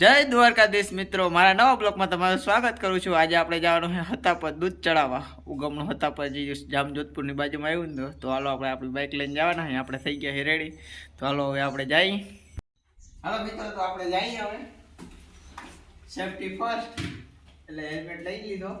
જય દ્વારકાધીશ મિત્રો મારા નવા બ્લોગમાં તમારું સ્વાગત કરું છું આજે આપણે જવાનું છે હતાપર દૂધ ચડાવવા ઉગમનું હતાપર જે જામજોધપુરની બાજુમાં આવ્યું ને તો હાલો આપણે આપણી બાઇક લઈને જવાના છે આપણે થઈ ગયા છે રેડી તો હાલો હવે આપણે જઈએ હાલો મિત્રો તો આપણે જઈએ હવે સેફટી ફર્સ્ટ એટલે હેલ્મેટ લઈ લીધો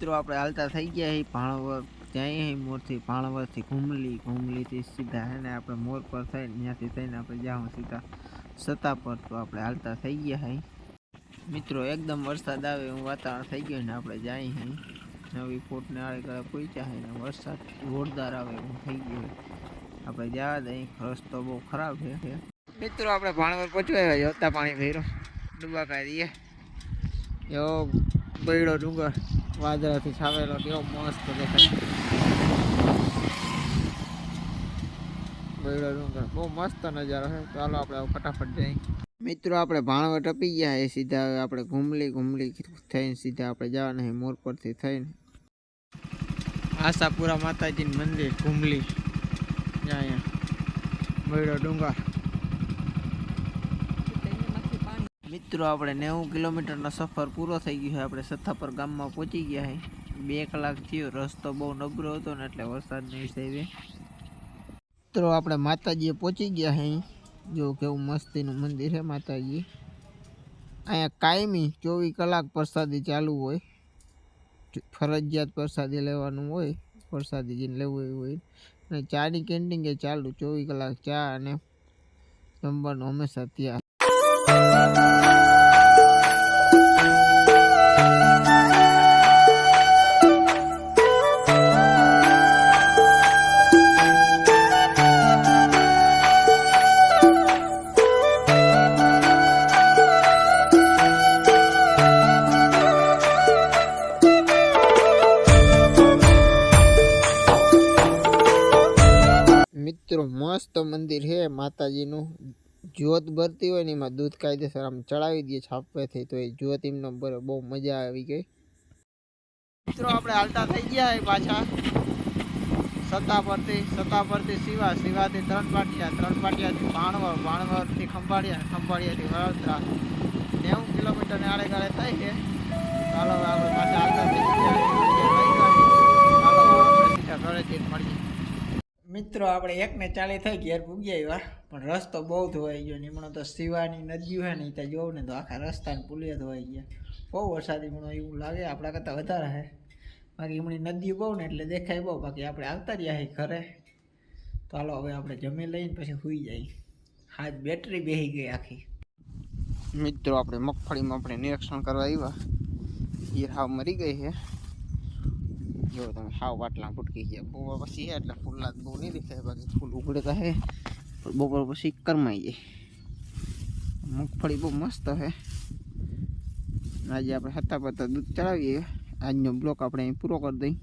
મિત્રો આપણે હાલતા થઈ ગયા છીએ ભાણવર ત્યાં મોરથી ભાણવરથી ઘૂમલી ઘૂમલીથી સીધા હે ને આપણે મોર પર થઈ ત્યાંથી થઈને આપણે જાઉં સીધા સત્તા પર તો આપણે હાલતા થઈ ગયા છીએ મિત્રો એકદમ વરસાદ આવે એવું વાતાવરણ થઈ ગયું ને આપણે જઈએ છીએ નવી ફૂટને આડે ગળે પહોંચ્યા છે ને વરસાદ જોરદાર આવે એવું થઈ ગયું આપણે જવા દઈએ ખર્ચ તો બહુ ખરાબ છે મિત્રો આપણે ભાણવર પહોંચવા જોતા પાણી ભર્યું ડૂબા કાઢી દઈએ એવો બૈડો ડુંગર વાદળાથી છાવેલો કેવો મસ્ત દેખાય બહુ મસ્ત નજારો છે ચાલો આપણે ફટાફટ જઈએ મિત્રો આપણે ભાણવટ ટપી ગયા એ સીધા હવે આપણે ઘૂમલી ઘૂમલી થઈને સીધા આપણે જવાના છે મોરપરથી થઈને આશાપુરા માતાજીનું મંદિર ઘૂમલી અહીંયા બળ્યો ડુંગર મિત્રો આપણે 90 કિલોમીટર નો સફર પૂરો થઈ ગયો છે આપણે સત્તા પર ગામમાં પહોંચી ગયા છે 2 કલાકથી રસ્તો બહુ નગરો હતો ને એટલે વરસાદ નઈ થઈવે મિત્રો આપણે માતાજીએ પહોંચી ગયા છે જો કે એ મસ્તીનું મંદિર છે માતાજી આ કાયમી 24 કલાક પ્રસાદી ચાલુ હોય ફરજિયાત પ્રસાદી લેવાનું હોય પ્રસાદી જીન લેવું હોય અને ચાની ગેન્ડીંગે ચાલુ 24 કલાક ચા અને નંબર હંમેશા ત્યાં મિત્રો મસ્ત મંદિર છે માતાજીનું જ્યોત ભરતી હોય ને એમાં દૂધ કાયદેસર આમ ચડાવી દઈએ છાપેથી તો એ જ્યોત એમનો બહુ મજા આવી ગઈ મિત્રો આપણે હાલતા થઈ ગયા પાછા સત્તા પરથી સત્તા પરથી શિવા શિવાથી ત્રણ પાટિયા ત્રણ પાટિયાથી ભાણવર ભાણવરથી ખંભાળિયા ખંભાળિયાથી વડોદરા નેવું કિલોમીટરને આડે ગાળે થાય છે ચાલો આપણે પાછા હાલતા થઈ ગયા મિત્રો આપણે એકને ચાલી થઈ ઘેર પૂગી આવ્યા પણ રસ્તો બહુ ધોવાઈ ગયો નિમણો તો શિવાની નદી હોય ને ત્યાં જોઉં ને તો આખા રસ્તાને પુલિયા ધોવાઈ ગયા બહુ વરસાદ હમણાં એવું લાગે આપણા કરતાં વધારે હે બાકી હમણાં નદી બહુ ને એટલે દેખાય બહુ બાકી આપણે આવતા રહ્યા છીએ ઘરે તો ચાલો હવે આપણે જમી લઈને પછી સુઈ જાય હાથ બેટરી બેસી ગઈ આખી મિત્રો આપણે મગફળીમાં આપણે નિરીક્ષણ કરવા આવ્યા એ હાવ મરી ગઈ છે તમે આવો બાટલા ફુટકી જે બહુ બસી એટલે ફૂલાક બહુ ન દેખાય બસ ફૂલ ઉગડે છે બહુ બરોબર બસી કરમાય છે મુખફળી બહુ મસ્ત છે આજે આપણે સત્તા પર દૂત ચડાવીએ આજનો બ્લોક આપણે આ પૂરો કરી દઈએ